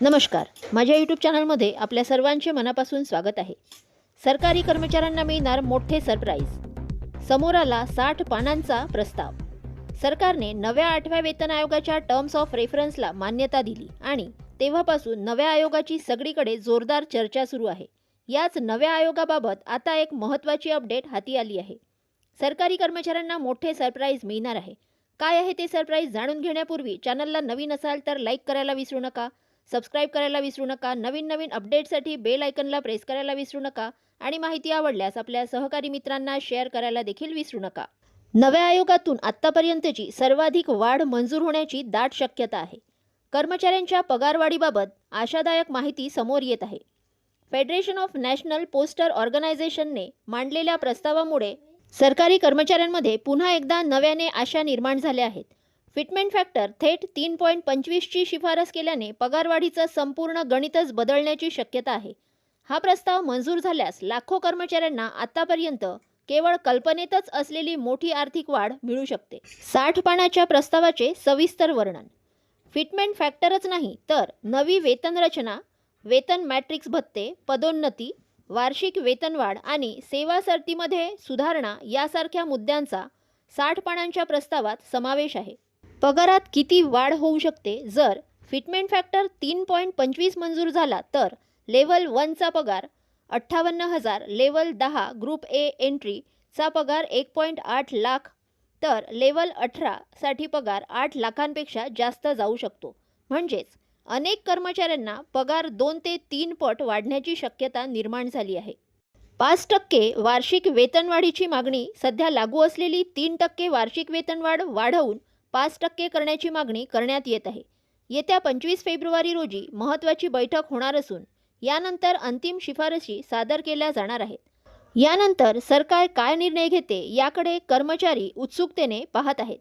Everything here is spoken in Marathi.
नमस्कार. माझ्या यूट्यूब चॅनलमध्ये आपल्या सर्वांचे मनापासून स्वागत आहे. सरकारी कर्मचाऱ्यांना मिळणार मोठे सरप्राईज समोर आला साठ पानांचा प्रस्ताव. सरकारने नव्या आठव्या वेतन आयोगाच्या टर्म्स ऑफ रेफरन्सला मान्यता दिली आणि तेव्हापासून नव्या आयोगाची सगळीकडे जोरदार चर्चा सुरू आहे. याच नव्या आयोगाबाबत आता एक महत्त्वाची अपडेट हाती आली आहे. सरकारी कर्मचाऱ्यांना मोठे सरप्राईज मिळणार आहे. काय आहे ते सरप्राईज जाणून घेण्यापूर्वी चॅनलला नवीन असाल तर लाईक करायला विसरू नका. सबस्क्राईब करायला विसरू नका. नवीन नवीन अपडेटसाठी बेल आयकनला प्रेस करायला विसरू नका. आणि माहिती आवडल्यास आपल्या सहकारी मित्रांना शेअर करायला देखील विसरू नका. नव्या आयोगातून आत्तापर्यंतची सर्वाधिक वाढ मंजूर होण्याची दाट शक्यता आहे. कर्मचाऱ्यांच्या पगारवाढीबाबत आशादायक माहिती समोर येत आहे. फेडरेशन ऑफ नॅशनल पोस्टर ऑर्गनायझेशनने मांडलेल्या प्रस्तावामुळे सरकारी कर्मचाऱ्यांमध्ये पुन्हा एकदा नव्याने आशा निर्माण झाल्या आहेत. फिटमेंट फॅक्टर थेट तीन पॉईंट पंचवीसची शिफारस केल्याने पगारवाढीचं संपूर्ण गणितच बदलण्याची शक्यता आहे. हा प्रस्ताव मंजूर झाल्यास लाखो कर्मचाऱ्यांना आतापर्यंत केवळ कल्पनेतच असलेली मोठी आर्थिक वाढ मिळू शकते. साठ पानाच्या प्रस्तावाचे सविस्तर वर्णन. फिटमेंट फॅक्टरच नाही तर नवी वेतन रचना वेतन मॅट्रिक्स भत्ते पदोन्नती वार्षिक वेतनवाढ आणि सेवा सरतीमध्ये सुधारणा यासारख्या मुद्द्यांचा साठ पानांच्या प्रस्तावात समावेश आहे. पगारात किती वाढ होऊ शकते? जर फिटमेंट फॅक्टर तीन पॉईंट पंचवीस मंजूर झाला तर लेवल वनचा पगार अठ्ठावन्न हजार लेवल दहा ग्रुप ए एंट्रीचा पगार एक पॉईंट आठ लाख तर लेवल अठरासाठी पगार आठ लाखांपेक्षा जास्त जाऊ शकतो. म्हणजेच अनेक कर्मचाऱ्यांना पगार दोन ते तीन पट वाढण्याची शक्यता निर्माण झाली आहे. पाच टक्के वार्षिक वेतनवाढीची मागणी सध्या लागू असलेली तीन टक्के वार्षिक वेतनवाढ वाढवून पाच टक्के करण्याची मागणी करण्यात येत आहे. येत्या पंचवीस फेब्रुवारी रोजी महत्त्वाची बैठक होणार असून यानंतर अंतिम शिफारशी सादर केल्या जाणार आहेत. यानंतर सरकार काय निर्णय घेते याकडे कर्मचारी उत्सुकतेने पाहत आहेत.